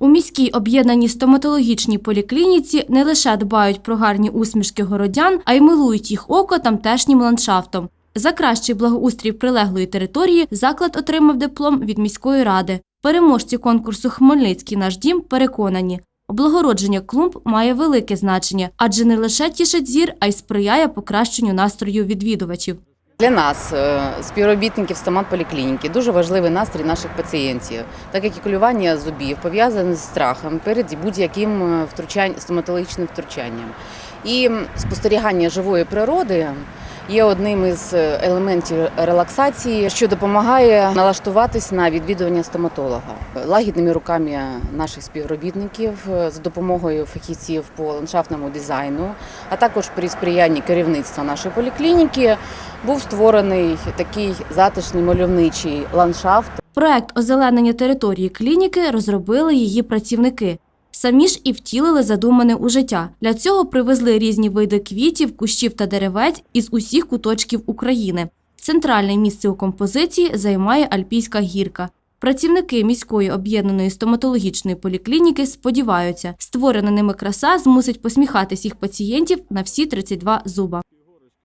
У міській об'єднаній стоматологічній поліклініці не лише дбають про гарні усмішки городян, а й милують їх око тамтешнім ландшафтом. За кращий благоустрій прилеглої території заклад отримав диплом від міської ради. Переможці конкурсу Хмельницький наш дім переконані. Облагородження клумб має велике значення, адже не лише тішить зір, а й сприяє покращенню настрою відвідувачів. Для нас, е, співробітників стоматполіклініки, дуже важливий настрій наших пацієнтів, так як і колювання зубів пов'язане з страхом перед будь-яким втручанням стоматологічним втручанням. І спостерігання живої природи є одним із е, елементів релаксації, що допомагає налаштуватись на відвідування стоматолога. Лагідними руками наших співробітників е, за допомогою фахівців по ландшафтному дизайну, а також при сприянні керівництва нашої поліклініки був створений такий затишний мальовничий ландшафт. Проект озеленення території клініки розробили її працівники. Самі ж і втілили задумане у життя. Для цього привезли різні види квітів, кущів та деревець із усіх куточків України. Центральне місце у композиції займає Альпійська гірка. Працівники міської об'єднаної стоматологічної поліклініки сподіваються, створена ними краса змусить посміхатись їх пацієнтів на всі 32 зуба.